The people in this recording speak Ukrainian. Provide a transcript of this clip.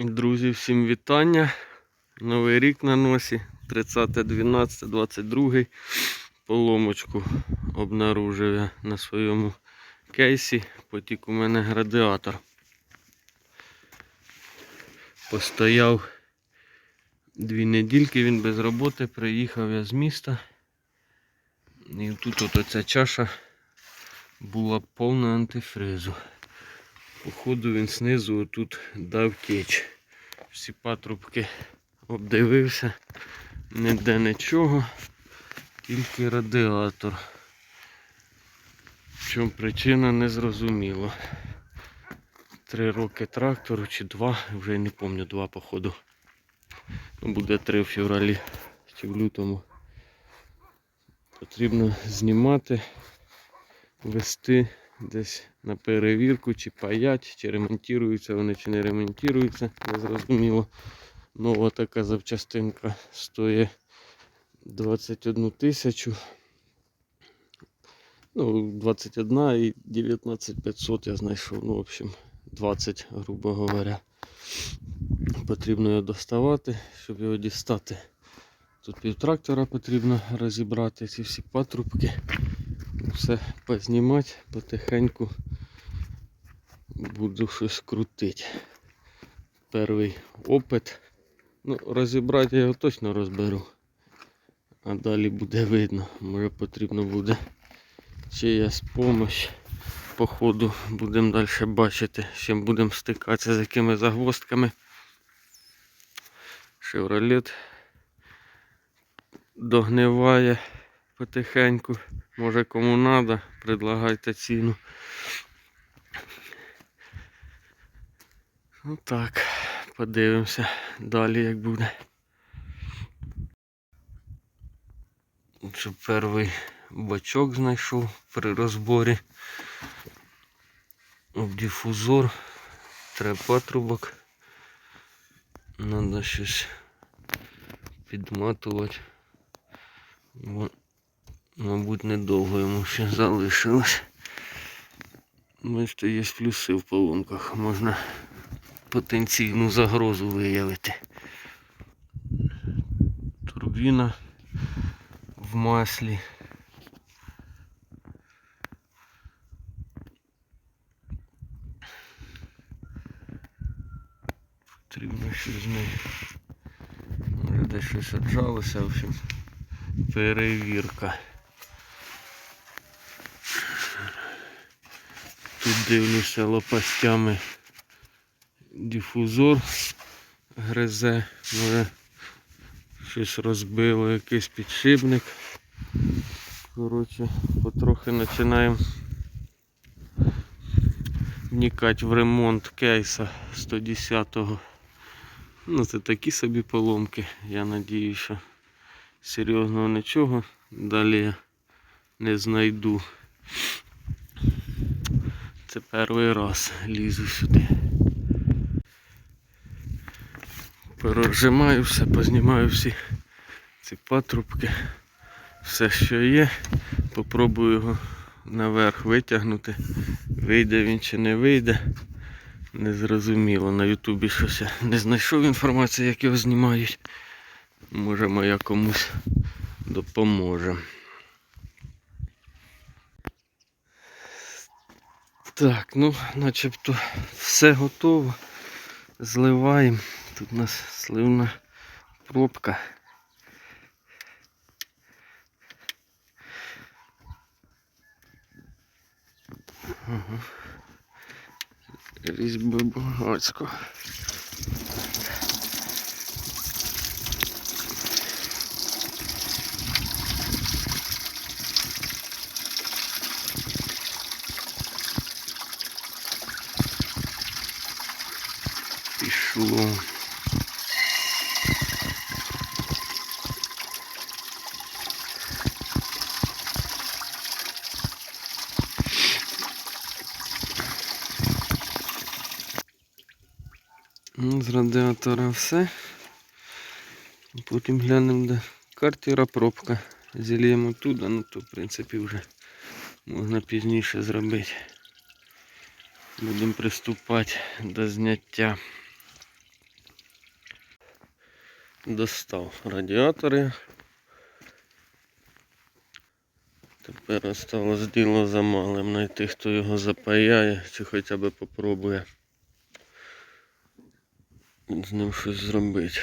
Друзі, всім вітання. Новий рік на носі. 30.12.22. Поломочку обнаружив я на своєму кейсі. Потік у мене радіатор. Постояв дві недільки, він без роботи. Приїхав я з міста. І тут оця чаша була повна антифризу. Походу він знизу тут дав кіч. Всі патрубки обдивився, ніде нічого, тільки радіатор. В чому причина не зрозуміло. Три роки трактору чи два, вже не пам'ятаю, два походу. Ну, буде три в февралі чи в лютому. Потрібно знімати, вести десь на перевірку, чи паять, чи ремонтуються вони, чи не ремонтуються, не зрозуміло. Нова така запчастинка стоїть 21 тисячу. Ну, 21 і 19 500 я знайшов. Ну, в общем, 20, грубо говоря. Потрібно його доставати, щоб його дістати. Тут півтрактора потрібно розібрати ці всі патрубки все познімати потихеньку буду щось крутити. Перший опит. Ну, розібрати я його точно розберу. А далі буде видно. Може потрібно буде чиясь помощь. По ходу будемо далі бачити, з чим будемо стикатися, з якими загвоздками. Шевролет догниває потихеньку. Може кому надо, предлагайте ціну. Ну так, подивимося далі як буде. Це перший бачок знайшов при розборі. Дифузор, треба патрубок. Надо щось підматувати. Мабуть, недовго йому ще залишилось. Бачите, є плюси в поломках. Можна потенційну загрозу виявити. Турбіна в маслі. Потрібно щось з нею. Може десь щось отжалося, в общем, перевірка. Тут дивлюся лопастями дифузор гризе, може щось розбило, якийсь підшипник. Коротше, потрохи починаємо вникати в ремонт кейса 110-го. Ну це такі собі поломки. Я надію, що серйозного нічого далі не знайду. Це перший раз лізу сюди. Порозжимаю все, познімаю всі ці патрубки, все, що є. Попробую його наверх витягнути. Вийде він чи не вийде. Незрозуміло. На ютубі щось я не знайшов інформації, як його знімають. Може моя комусь допоможе. Так, ну начебто все готово. Зливаємо. Тут у нас сливна пробка. Різьби багацько. Пішло. Ну, з радіатора все. Потім глянемо, де картера пробка. Зіліємо туди, ну то в принципі вже можна пізніше зробити. Будемо приступати до зняття. Достав радіатори. Тепер осталось діло за малим знайти, хто його запаяє, чи хоча б попробує з ним щось зробити.